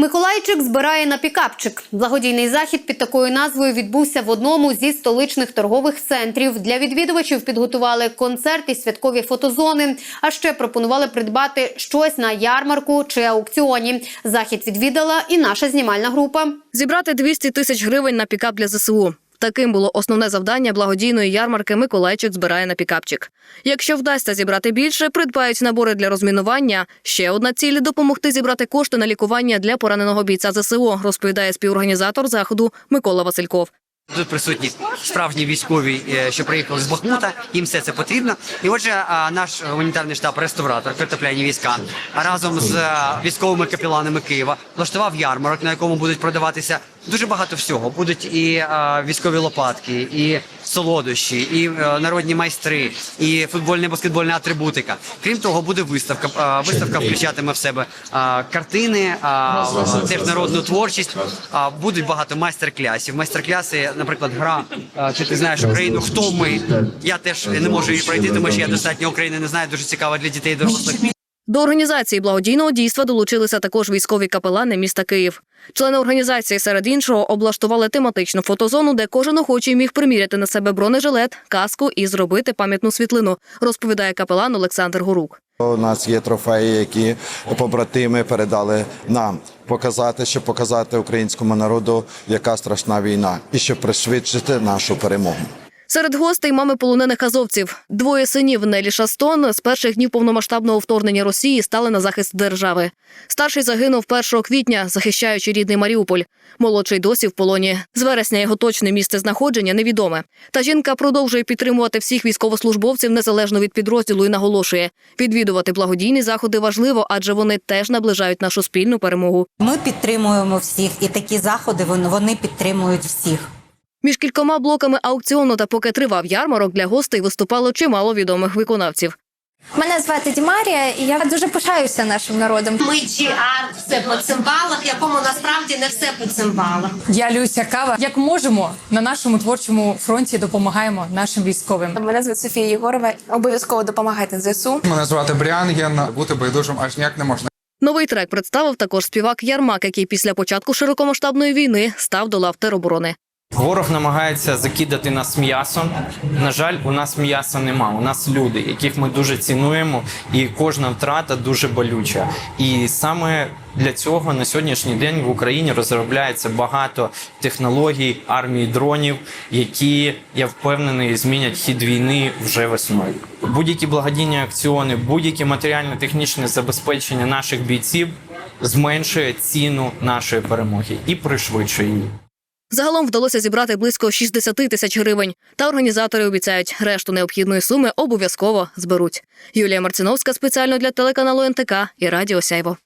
Миколайчик збирає на пікапчик. Благодійний захід під такою назвою відбувся в одному зі столичних торгових центрів. Для відвідувачів підготували концерт і святкові фотозони. А ще пропонували придбати щось на ярмарку чи аукціоні. Захід відвідала і наша знімальна група. Зібрати 200 тисяч гривень на пікап для ЗСУ. Таким було основне завдання благодійної ярмарки Миколайчик збирає на пікапчик. Якщо вдасться зібрати більше, придбають набори для розмінування. Ще одна ціль допомогти зібрати кошти на лікування для пораненого бійця ЗСУ, розповідає співорганізатор заходу Микола Васильков. Тут присутні справжні військові, е, що приїхали з Бахмута. Їм все це потрібно. І отже, наш гуманітарний штаб реставратор картопляні війська разом з е, військовими капіланами Києва влаштував ярмарок, на якому будуть продаватися дуже багато всього. Будуть і е, військові лопатки, і солодощі, і е, народні майстри, і футбольна баскетбольна атрибутика. Крім того, буде виставка. Е, Виставка включатиме в себе е, картини, теж народну творчість. Будуть багато майстер-класів. Майстер-класи, наприклад, гра чи ти знаєш Україну? Хто ми? Я теж не можу її пройти, тому що я достатньо України не знаю. Дуже цікаво для дітей і дорослих. До організації благодійного дійства долучилися також військові капелани міста Київ. Члени організації, серед іншого, облаштували тематичну фотозону, де кожен охочий міг приміряти на себе бронежилет, каску і зробити пам'ятну світлину, розповідає капелан Олександр Горук. У нас є трофеї, які побратими передали нам. Показати, щоб показати українському народу, яка страшна війна, і щоб пришвидшити нашу перемогу. Серед гостей мами полонених азовців. Двоє синів Нелі Шастон з перших днів повномасштабного вторгнення Росії стали на захист держави. Старший загинув 1 квітня, захищаючи рідний Маріуполь. Молодший досі в полоні. З вересня його точне місце знаходження невідоме. Та жінка продовжує підтримувати всіх військовослужбовців незалежно від підрозділу і наголошує: відвідувати благодійні заходи важливо, адже вони теж наближають нашу спільну перемогу. Ми підтримуємо всіх, і такі заходи вони, підтримують всіх. Між кількома блоками аукціону та поки тривав ярмарок для гостей виступало чимало відомих виконавців. Мене звати Дімарія, і я дуже пишаюся нашим народом. Ми GR все по цимбалах, якому насправді не все по цимбалах. Я Люся Кава. Як можемо на нашому творчому фронті допомагаємо нашим військовим. Мене звати Софія Єгорова. Обов'язково допомагайте ЗСУ. Мене звати Бріанген. Бути байдужим аж ніяк не можна. Новий трек представив також співак Ярмак, який після початку широкомасштабної війни став до лав тероборони. Ворог намагається закидати нас м'ясом. На жаль, у нас м'яса нема. У нас люди, яких ми дуже цінуємо, і кожна втрата дуже болюча. І саме для цього на сьогоднішній день в Україні розробляється багато технологій армії дронів, які я впевнений змінять хід війни вже весною. Будь-які благодійні акціони, будь-які матеріально-технічне забезпечення наших бійців зменшує ціну нашої перемоги і пришвидшує її. Загалом вдалося зібрати близько 60 тисяч гривень. Та організатори обіцяють, решту необхідної суми обов'язково зберуть. Юлія Марциновська спеціально для телеканалу НТК і Радіо Сяйво.